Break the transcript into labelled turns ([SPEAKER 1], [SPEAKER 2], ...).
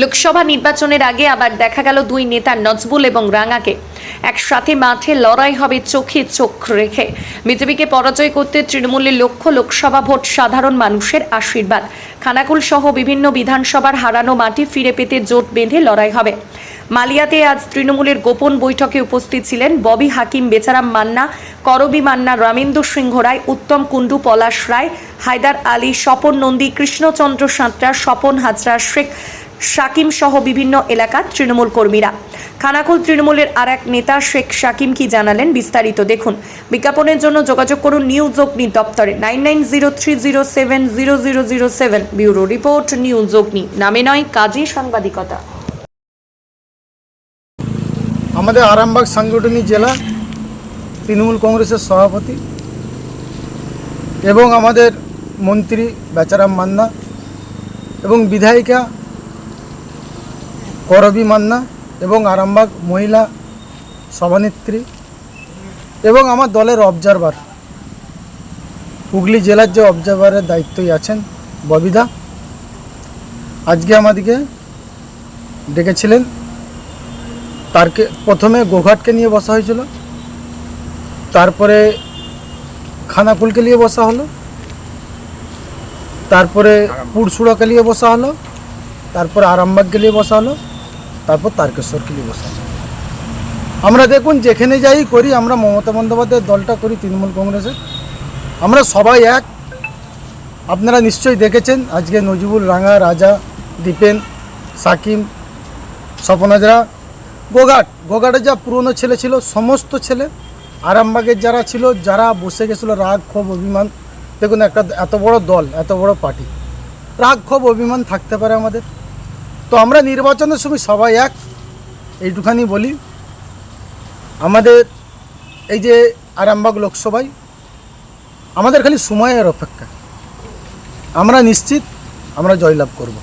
[SPEAKER 1] লোকসভা নির্বাচনের আগে আবার দেখা গেল দুই নেতা নজবুল এবং রাঙাকে। একসাথে মাঠে লড়াই হবে চোখে চোখ রেখে। বিজেপিকে পরাজয় করতে তৃণমূলের লক্ষ্য লোকসভা ভোট সাধারণ মানুষের আশীর্বাদ। খানাকুল সহ বিভিন্ন বিধানসভার হারানো মাটি ফিরে পেতে জোট বেঁধে লড়াই হবে। মালিয়াতে আজ তৃণমূলের গোপন বৈঠকে উপস্থিত ছিলেন ববি হাকিম, বেচারাম মান্না, করবি মান্না রামেন্দ্র সিংহ রায়, উত্তম কুণ্ডু, পলাশ রায়, হায়দার আলী, স্বপন নন্দী, কৃষ্ণচন্দ্র সাঁতরা, স্বপন হাজরা, শেখ শাকিম সহ বিভিন্ন এলাকার তৃণমূল কর্মীরা। খানাকুল তৃণমূলের আর এক নেতা শেখ শাকিম কি জানালেন বিস্তারিত দেখুন। বিজ্ঞাপনের জন্য যোগাযোগ করুন নিউজ অগ্নি দপ্তরে। Nine nine zero three zero seven zero zero zero seven bureau report news Agni. নামে নয়, কাজে সাংবাদিকতা।
[SPEAKER 2] আমাদের আরামবাগ সাংগঠনিক জেলা তৃণমূল কংগ্রেসের সভাপতি এবং আমাদের মন্ত্রী বেচারাম মান্না এবং বিধায়িকা করবি মান্না এবং আরামবাগ মহিলা সভানেত্রী এবং আমার দলের অবজারভার হুগলি জেলার যে অবজারভারের দায়িত্বই আছেন ববিদা। আজকে আমাদেরকে ডেকেছিলেন। তারকে প্রথমে গোঘাটকে নিয়ে বসা হয়েছিল। তারপরে খানাকুলকে নিয়ে বসা হলো। তারপরে পুরসুড়াকে নিয়ে বসা হলো। তারপরে আরামবাগকে নিয়ে বসা হলো। তারপর তারকেশ্বরকে নিয়ে বসা হলো আমরা দেখুন, যেখানে যাই করি, আমরা মমতা বন্দ্যোপাধ্যায়ের দলটা করি তৃণমূল কংগ্রেসের। আমরা সবাই এক। আপনারা নিশ্চয়ই দেখেছেন, আজকে নজিবুল রাঙা, রাজা, দীপেন, সাকিম স্বপনাজরা গোঘাট। গোঘাটে যা পুরনো ছেলে ছিল, সমস্ত ছেলে। আরামবাগের যারা ছিল, যারা বসে গেছিল রাগ, ক্ষোভ, অভিমান, দেখুন একটা এত বড় দল, এত বড় পার্টি। রাগ, ক্ষোভ, অভিমান থাকতে পারে আমাদের। তো আমরা নির্বাচনের সময় সবাই এক। এইটুখানি বলি। আমাদের এই যে আরামবাগ লোকসভায়, আমাদের খালি সময়ের অপেক্ষা। আমরা নিশ্চিত আমরা জয়লাভ করব।